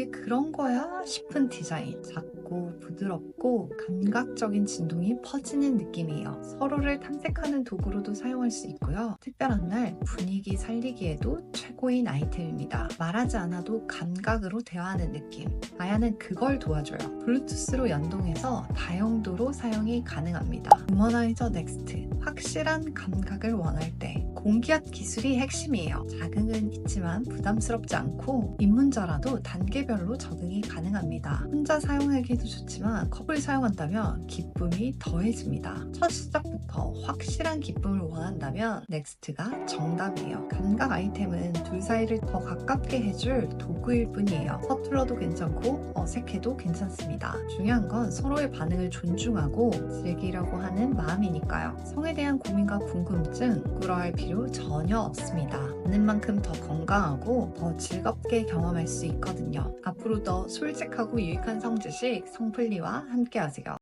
이게 그런 거야 싶은 디자인. 작고 부드럽고 감각적인 진동이 퍼지는 느낌이에요. 서로를 탐색하는 도구로도 사용할 수 있고요. 특별한 날 분위기 살리기에도 최고인 아이템입니다. 말하지 않아도 감각으로 대화하는 느낌. 아야는 그걸 도와줘요. 블루투스로 연동해서 다용도로 사용이 가능합니다. 우머나이저 넥스트. 확실한 감각을 원할 때 공기압 기술이 핵심이에요. 자극은 있지만 부담스럽지 않고 입문자라도 단계별로 적응이 가능합니다. 혼자 사용하기도 좋지만 커플 사용한다면 기쁨이 더해집니다. 첫 시작부터 확실한 기쁨을 원한다면 넥스트가 정답이에요. 감각 아이템은 둘 사이를 더 가깝게 해줄 도구 일 뿐이에요. 서툴러도 괜찮고 어색해도 괜찮습니다. 중요한 건 서로의 반응을 존중하고 즐기려고 하는 마음이니까요. 성에 대한 고민과 궁금증 꾸러할 필요 전혀 없습니다. 아는 만큼 더 건강하고 더 즐겁게 경험할 수 있거든요. 앞으로 더 솔직하고 유익한 성지식 성플리와 함께하세요.